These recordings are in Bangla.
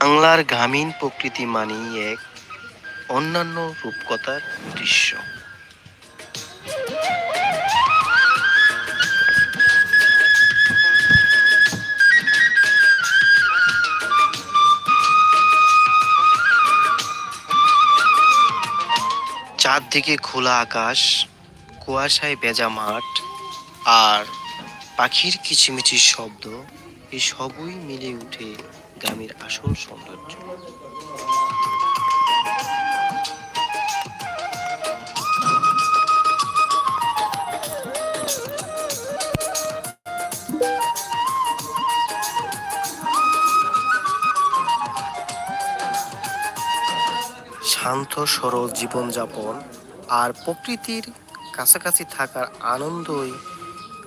বাংলার গ্রামীণ প্রকৃতি মানেই এক অন্যান্য রূপকথার দৃশ্য। চারদিকে খোলা আকাশ, কুয়াশায় বেজা মাঠ আর পাখির কিচিমিচির শব্দ এই সবই মিলে উঠে গ্রামের আসল সৌন্দর্য। শান্ত, সরল জীবনযাপন আর প্রকৃতির কাছাকাছি থাকার আনন্দই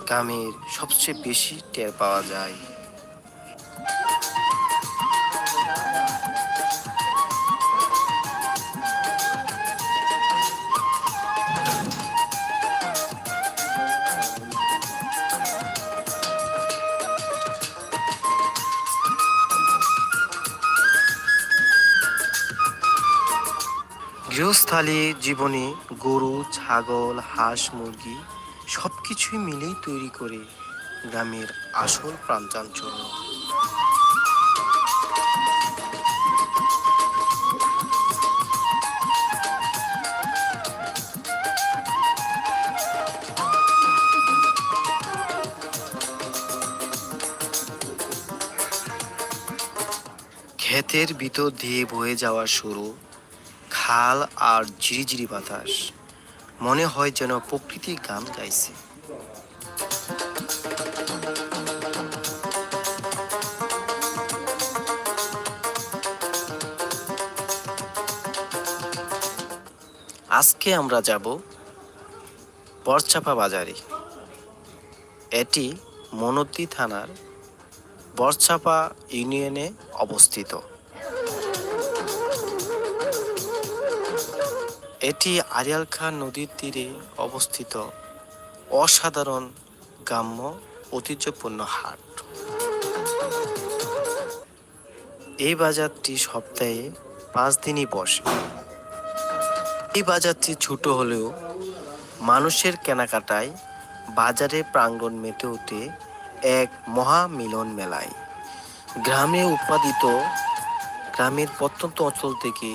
গ্রামের সবচেয়ে বেশি টের পাওয়া যায়। গৃহস্থালী জীবনে গরু, ছাগল, হাঁস, মুরগি সব কিছুই মিলেই তৈরি করে গ্রামের আসল প্রাণচাঞ্চল্য। ক্ষেতের ভিতর দিয়ে বয়ে যাওয়া শুরু খাল আর ঝিরিঝিরি বাতাস। মনে হয় যেন প্রকৃতি গান গাইছে। আজকে আমরা যাব বরচাপা বাজারে। এটি মনতি থানার বরচাপা ইউনিয়নে অবস্থিত। এটি আরিয়াল খান নদীর তীরে অবস্থিত অসাধারণ গ্রাম্য ঐতিহ্যপূর্ণ হাট। এই বাজারটি সপ্তাহে পাঁচ দিনই বসে। এই বাজারটি ছোট হলেও মানুষের কেনাকাটায় বাজারে প্রাঙ্গণ মেতে ওঠে এক মহা মিলন মেলায়। গ্রামে উৎপাদিত, গ্রামের প্রত্যন্ত অঞ্চল থেকে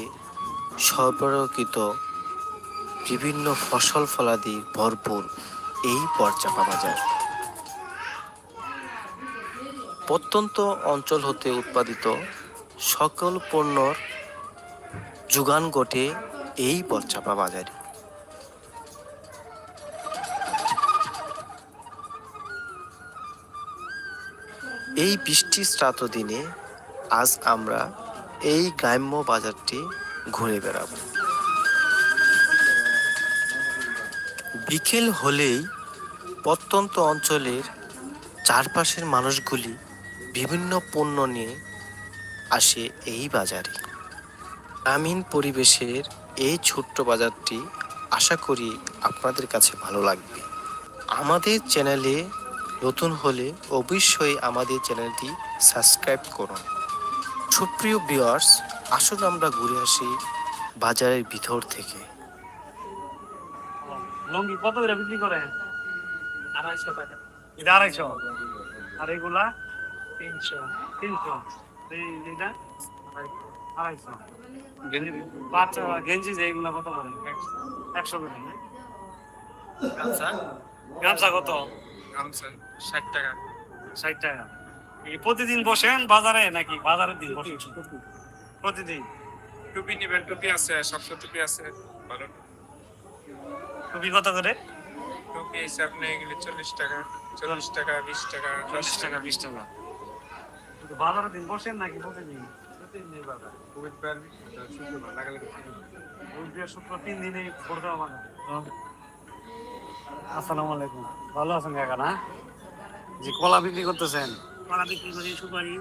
সরবরাহকৃত বিভিন্ন ফসল ফলাদি ভরপুর এই পরচাপা বাজার। প্রত্যন্ত অঞ্চল হতে উৎপাদিত সকল পণ্যর যোগান ঘটে এই পরচাপা বাজারে। এই বৃষ্টি স্রাত দিনে আজ আমরা এই গ্রাম্য বাজারটি ঘুরে বেড়াবো। বিকেল হলেই প্রত্যন্ত অঞ্চলের চারপাশের মানুষগুলি বিভিন্ন পণ্য নিয়ে আসে এই বাজারে। গ্রামীণ পরিবেশের এই ছোট্ট বাজারটি আশা করি আপনাদের কাছে ভালো লাগবে। আমাদের চ্যানেলে নতুন হলে অবশ্যই আমাদের চ্যানেলটি সাবস্ক্রাইব করুন। সুপ্রিয় ভিউয়ার্স, আসুন আমরা ঘুরে আসি বাজারের ভিতর থেকে। লঙ্গি কত করে বিক্রি করে? আড়াইশো টাকা। এটা আড়াইশো? আর এগুলা তিনশো। তিনশো। এই এটা আড়াইশো। বাচ্চা গেঞ্জি যে এগুলা কত করে? একশো করে না? গামছা? গামছা কত? গামছা ষাট টাকা। ষাট টাকা। প্রতিদিন বসেন বাজারে নাকি? বাজারের দিন বসেন? প্রতিদিন। টুপি নিবেন টুপি আছে সবশো টুপি আছে ভালো টুপি কত করে? টুপি এসে আপনি এগুলি চল্লিশ টাকা চল্লিশ টাকা বিশ টাকা চল্লিশ টাকা বিশ টাকা। বাজারের দিন বসেন নাকি হবে আসসালামু আলাইকুম। ভালো আছেন কাকা না? জি কলা বিক্রি করতেছেন? কলা বিক্রি করি সুপারি।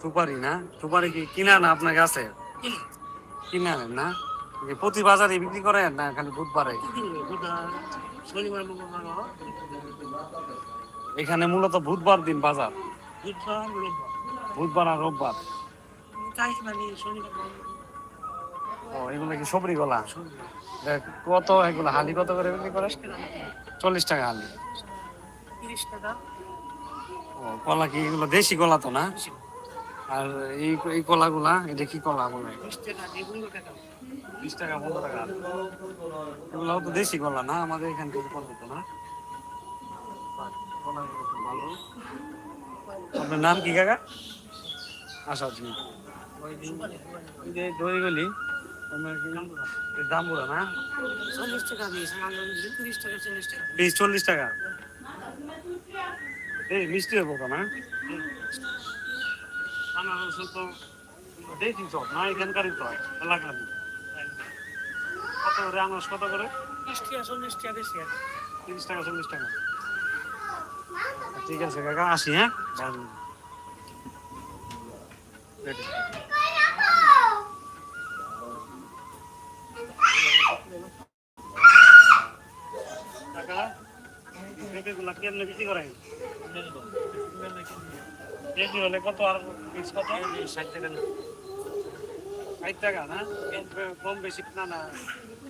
সুপারি না? সুপারি কি কিনা না আপনার কাছে? কিনে। আনেন না? যে প্রতি বাজারে বিক্রি করেন? না, খালি বুধবারে? এখানে মূলত বুধবার দিন বাজার। বুধবার আর রোববার। ও, এগুলো কি সবরি গলা? কত এগুলো? হালি কত করে বিক্রি করে চল্লিশ টাকা হালি। ও, কলা কি এগুলো দেশি কলা তো না? আর এই এই কলাগুলা, এটা কি কলা বলে? বিশ টাকা পনেরো টাকা। এগুলো তো দেশি কলা না আমাদের এখান থেকে না। আপনার নাম কি কাকা? আশা জি যে কি দামগুলো না? চল্লিশ টাকা টাকা চল্লিশ টাকা। বিশ চল্লিশ টাকা? এই মিষ্টি হব না? আনারস তো দেখি তো না এখানকারই তো এলাকার কত করে? আনারস কত করে? তিরিশ টাকা চল্লিশ টাকা বেশি আছে তিরিশ টাকা চল্লিশ টাকা ঠিক আছে কাকা আসি হ্যাঁ. কাকা পেঁপেগুলা কেমনে বিক্রি করেন? কেজি হলে কত আর পিস কত? ষাট টাকা ষাট টাকা না? কম বেশি না না।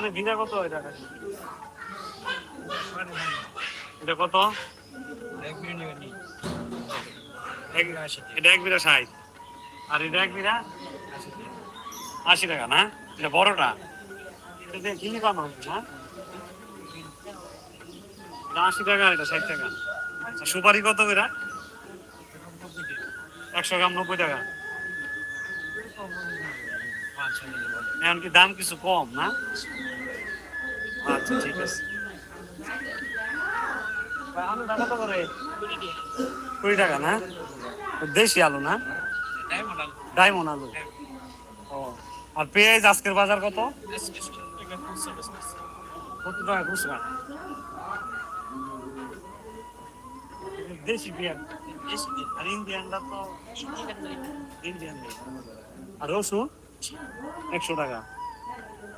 মানে ভিনা কত এটা এটা কত? এটা এক বিঘা ষাট। আর এটা এক বিঘা আশি টাকা না? এটা বড়টা? এটা কিনে পানো না? এটা আশি টাকা এটা ষাট টাকা। আর সুপারি কত করে? একশো গ্রাম নব্বই টাকা। এমনকি দাম কিছু কম না? আচ্ছা ঠিক আছে। কুড়ি টাকা না? দেশি আলু না? ডায়মন্ড আলু। ও, আর পেঁয়াজ আজকের বাজার কত? কত টাকা খুচরা দেশি পেঁয়াজ। আর ইন্ডিয়ানটা ইন্ডিয়ান আর রসুন? একশো টাকা।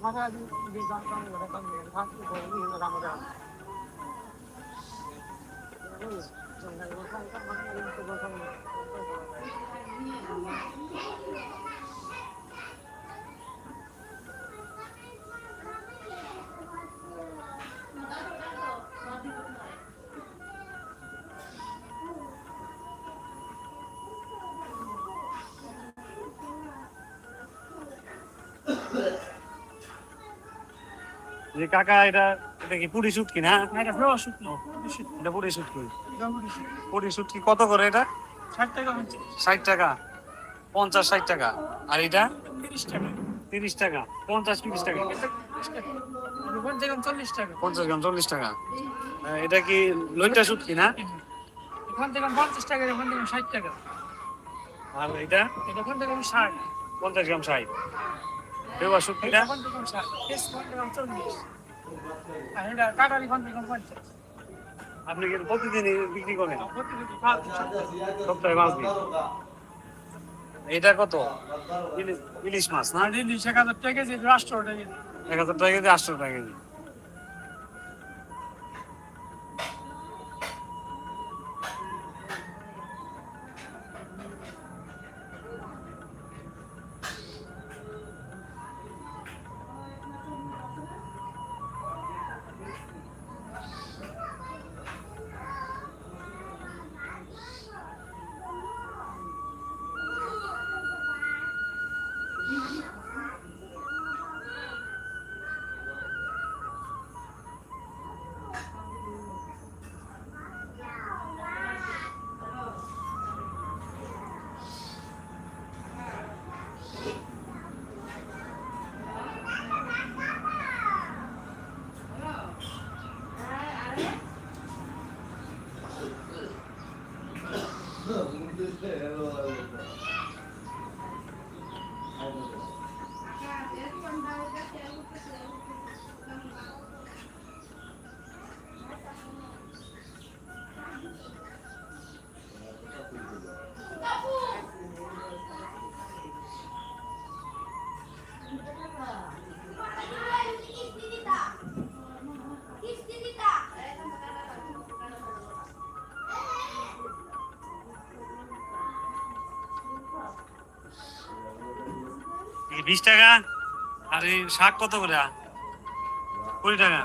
맞아야 민간상 여러 가지 사고 있는 사람들. 정말 상상만 해도 그거 정말. যে কাকা এটা এটা কি পুরি শুটকি না? এটা ফ্রেশ শুকনো এটা পুরি শুটকি পুরি শুটকি কত করে এটা? ষাট টাকা ষাট টাকা? পঞ্চাশ ষাট টাকা। আর এটা? তিরিশ টাকা। তিরিশ টাকা। পঞ্চাশ তিরিশ টাকা। পঞ্চাশ গ্রাম চল্লিশ টাকা। পঞ্চাশ গ্রাম চল্লিশ টাকা। এটা কি লইটা শুটকি না? এখান থেকে পঞ্চাশ টাকা এখান থেকে ষাট টাকা। আর এটা? এটা এখান থেকে ষাট। পঞ্চাশ গ্রাম ষাট। এখান থেকে পঞ্চাশ আপনি কি প্রতিদিনই বিক্রি করেন? সপ্তাহে মাছ দিন। এটা কত? ইলিশ- ইলিশ মাছ না? ইলিশ এক হাজার টাকা কেজি রাষ্ট্র টাকা এক হাজার টাকা কেজি রাষ্ট্র টাকা কেজি। বিশ টাকা আর এই শাক কত করে? কুড়ি টাকা।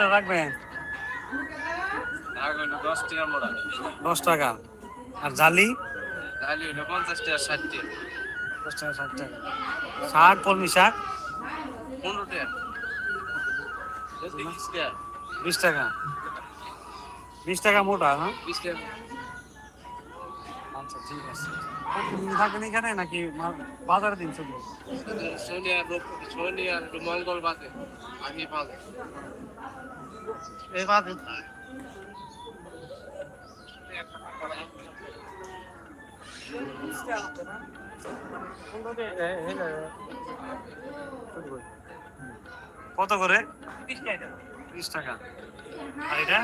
করে রাখবেন দশ টাকা। আর জালি? পঞ্চাশ টাকা ষাট টাকা। দশ টাকা ষাট টাকা। শাক কলমি শাক পনেরো টাকা। বিশ টাকা। বিশ টাকা। মোটা হ্যাঁ? বিশ টাকা। আচ্ছা ঠিক আছে। থাকেন এখানে নাকি বাজারে দিন শুধু শনি আর শনি আর একটু মঙ্গল বাদে আগে পাবে কত করে? বিশ টাকা। আর এটা?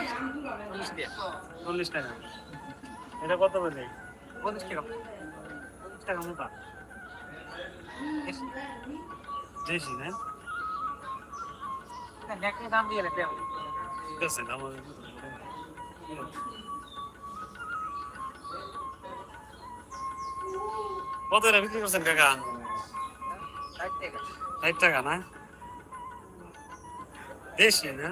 চল্লিশ টাকা। এটা কত করে পঁচিশ টাকা। পঁচিশ টাকা মোটা। দেশি। না? দাম দিয়ে ঠিক আছে আমার কত করে বিক্রি করছেন কাকা ষাট টাকা না দেশি না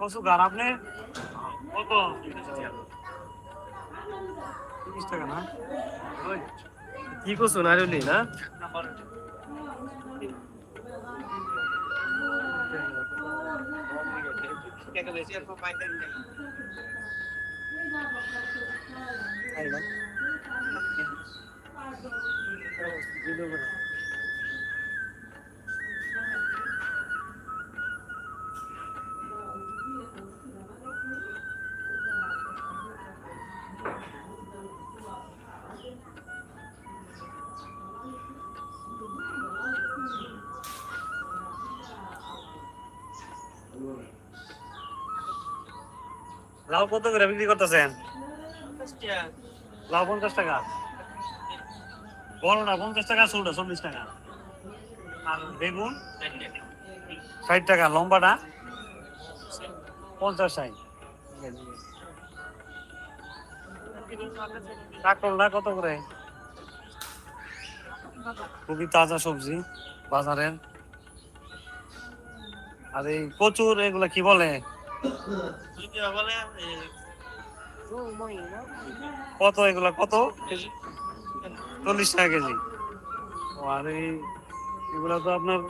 কসু গান আপনি কত তিরিশ টাকা না ওই কি করছ নারুলি না লাউ কত করে বিক্রি করতেছেন? লাউ পঞ্চাশ টাকা? বড় না পঞ্চাশ টাকা ছোটটা চল্লিশ টাকা। আর বেগুন? ষাট টাকা। লম্বাটা? পঞ্চাশ ষাট। কাকরলা কত করে? খুবই তাজা সবজি বাজারের। আর এই কচুর এগুলা কি বলে? কত এগুলা? কত চল্লিশ টাকা কেজি। আর এই, এগুলা তো আপনার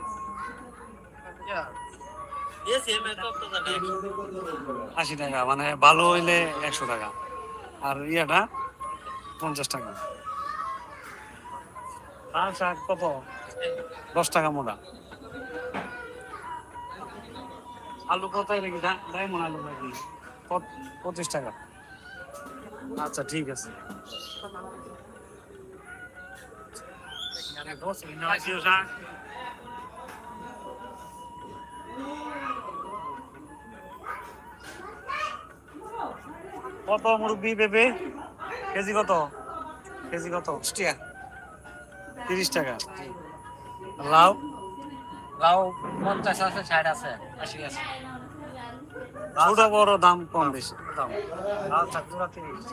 আশি টাকা মানে ভালো হইলে একশো টাকা। আর ইয়াটা পঞ্চাশ টাকা। আর শাক কত? দশ টাকা মোটা। আলু কত নাকি ডায়মন্ড আলু নাকি? পঁচিশ টাকা। আচ্ছা ঠিক আছে। কত মুরব্বি পেঁপে? কেজি কত? কেজি কত? তিরিশ টাকা। লাউ? লাউ পঞ্চাশ আছে ষাট আছে আশি আছে। ছোট বড় দাম কম বেশি। দাম। লাউ চাকরা তিরিশ।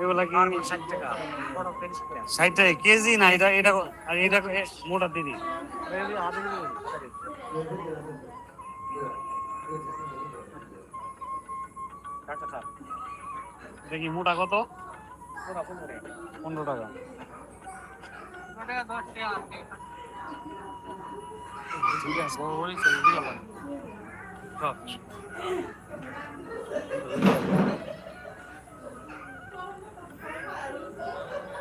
এগুলা কি ষাট টাকা। বড় তিরিশ টাকা ষাট টাকা কেজি না এটা এটা আর এটা মোটা দিদি কত? পনেরো। পনেরো টাকা।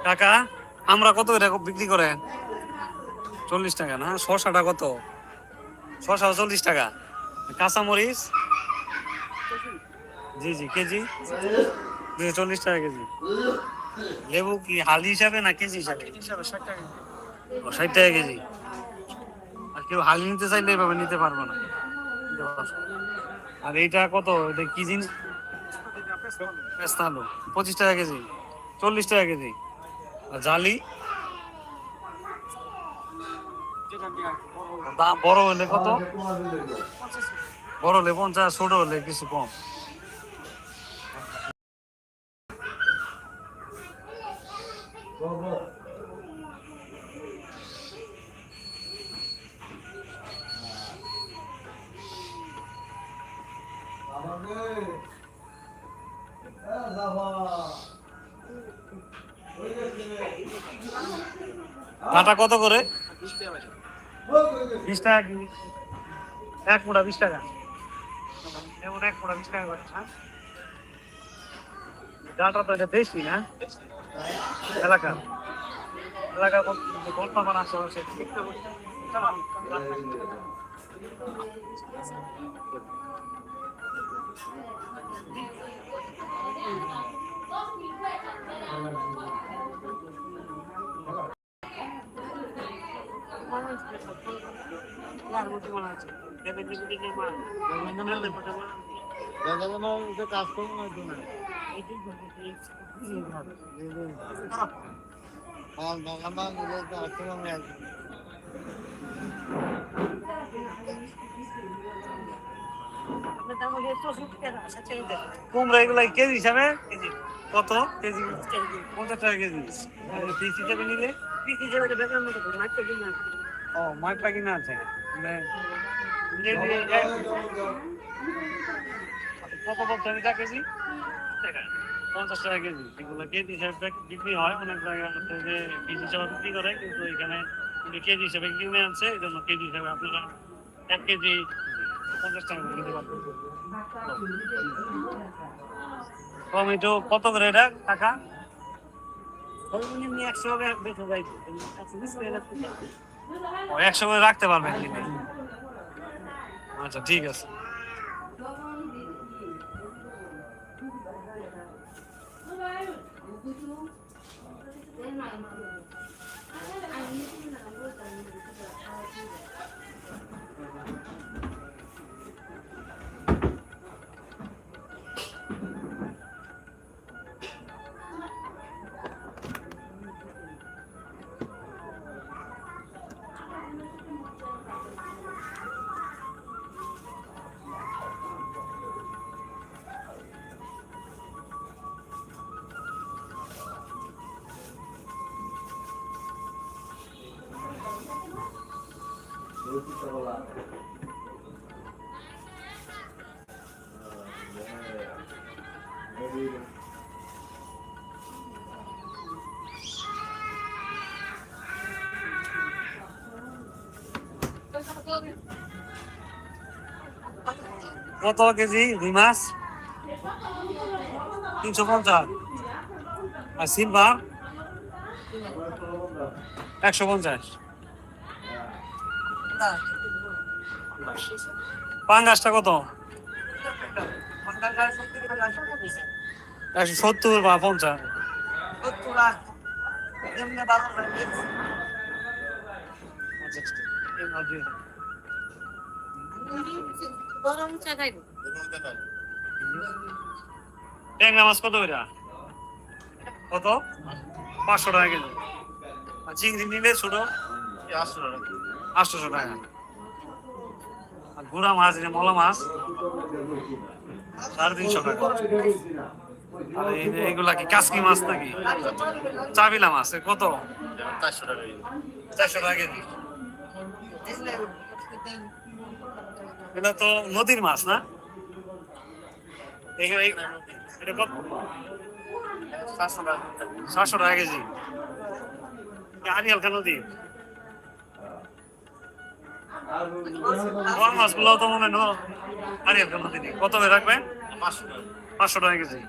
কাকা আমরা কত করে বিক্রি করেন? চল্লিশ টাকা না? শশাটা কত? শশা চল্লিশ টাকা। কাঁচামরিচ? জি জি কেজি? দুশো চল্লিশ টাকা কেজি। লেবু কি হালি হিসাবে না কেজি হিসাবে? ষাট টাকা টাকা কেজি। কেউ হালি নিতে চাইলে এভাবে নিতে পারব না। আর এইটা কত? এটা কি জিনিস? পেস্তালো। পঁচিশ টাকা কেজি। চল্লিশ টাকা কেজি। আর জালি? দাম বড় হলে কত? বড় হলে পঞ্চাশ, ছোট হলে কিছু কম। কাটা কত করে? বিশ টাকা কি এক মোটা বিশ টাকা। এমন এক মোটা বিশ টাকা করে হ্যাঁ? ডাটা তো এটা বেশি না? এলাকা। এলাকা গল্প বানা আছে। কুমড়া এগুলা কেজি হিসাবে কত? কেজি? পঞ্চাশ টাকা কেজি। পিস হিসাবে নিলে? ও মাছটা কিনা আছে? কেজি কত বলতে এটা কেজি? পঞ্চাশ টাকা কেজি। এগুলো কেজি হিসাবে বিক্রি হয়। অনেক জায়গায় আছে যে হিসাবে বিক্রি করে, কিন্তু এখানে কেজি হিসাবে কিনে আনছে। এই জন্য কেজি হিসাবে আপনারা এক কেজি পঞ্চাশ টাকা টমেটো কত করে টাকা একশো বেঁচে যাই ও একশো করে রাখতে পারবেন কিনে আচ্ছা ঠিক আছে। কত কেজি? রুই মাছ? তিনশো পঞ্চাশ। আর সিলভার একশো পঞ্চাশ। পাঙ্গাসটা কত? একশো সত্তর বা পঞ্চাশ। গরম চা খাইব ট্যাংরা মাছ কত করে কত? পাঁচশো টাকা কেজি। আর চিংড়ি নিলে ছোট? আটশোশো টাকা। আর গুড়া মাছ যে মলা মাছ, সাড়ে তিনশো টাকা। আর এইগুলা কি কাসকি মাছ নাকি? চাবিলা মাছ কত? চারশো টাকা কেজি। এটা তো নদীর মাছ না এটা কত সাতশো টাকা কেজি নদী বড় মাছগুলো তো মনে হয় আরিয়ালকা নদী নেই কত করে রাখবেন পাঁচশো টাকা কেজি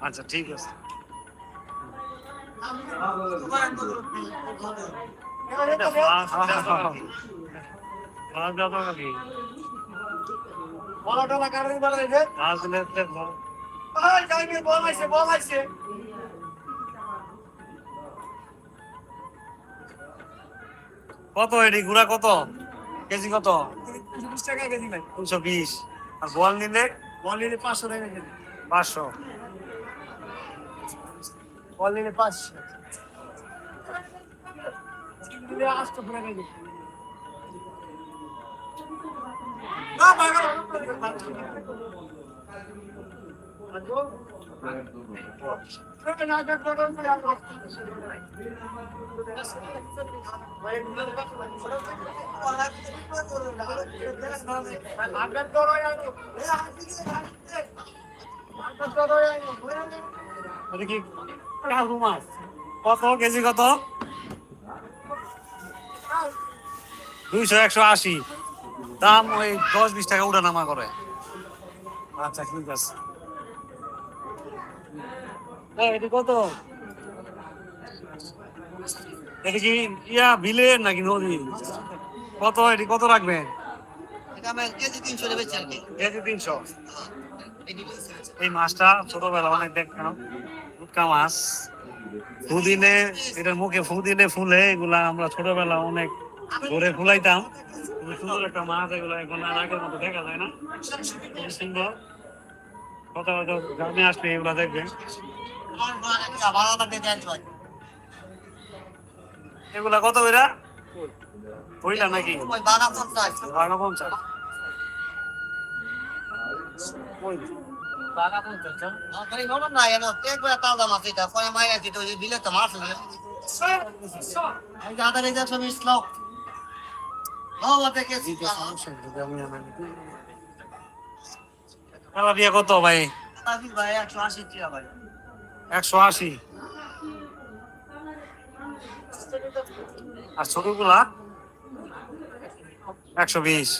আচ্ছা ঠিক আছে এটা কত নাকি? মাছ কত দেখব। কত এটি? কত? কেজি কত? তিনশো বিশ। আর বল নিলে? বল নিলে পাঁচশো টাকা কেজি। পাঁচশো। বল নিলে পাঁচশো। আটশো টাকা কেজি। এটা কত কেজি কত দুইশো একশো আশি। দাম ওই দশ বিশ টাকা উঠা নামা করে। আচ্ছা ঠিক আছে। এই, এটা কত? এটা কি ইয়া বিলে নাকি নদী? কত এটি কত রাখবেন কেজি তিনশো এই মাছটা ছোটবেলা অনেক দেখতাম উটকা মাছ। ফু দিলে এটার মুখে ফু দিলে ফুলে এগুলা আমরা ছোটবেলা অনেক ধরে ফুলাইতাম। খুবই সুন্দর একটা মাছ এগুলো এখন আর আগের মতো দেখা যায় না। খুবই সুন্দর। কত হয়তো গ্রামে আসলে এগুলা দেখবেন। এগুলা কত এরা হইলা নাকি? বারো পঞ্চাশ ওই, তেলাপিয়া কত ভাই একশো আশি আর ছোটগুলা একশো বিশ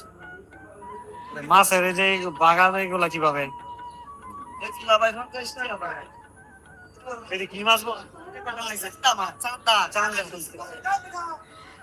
মাছের এই যে বাগান এগুলা কীভাবে এটা কি মাছ বল?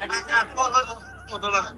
哎，你，那，我的了。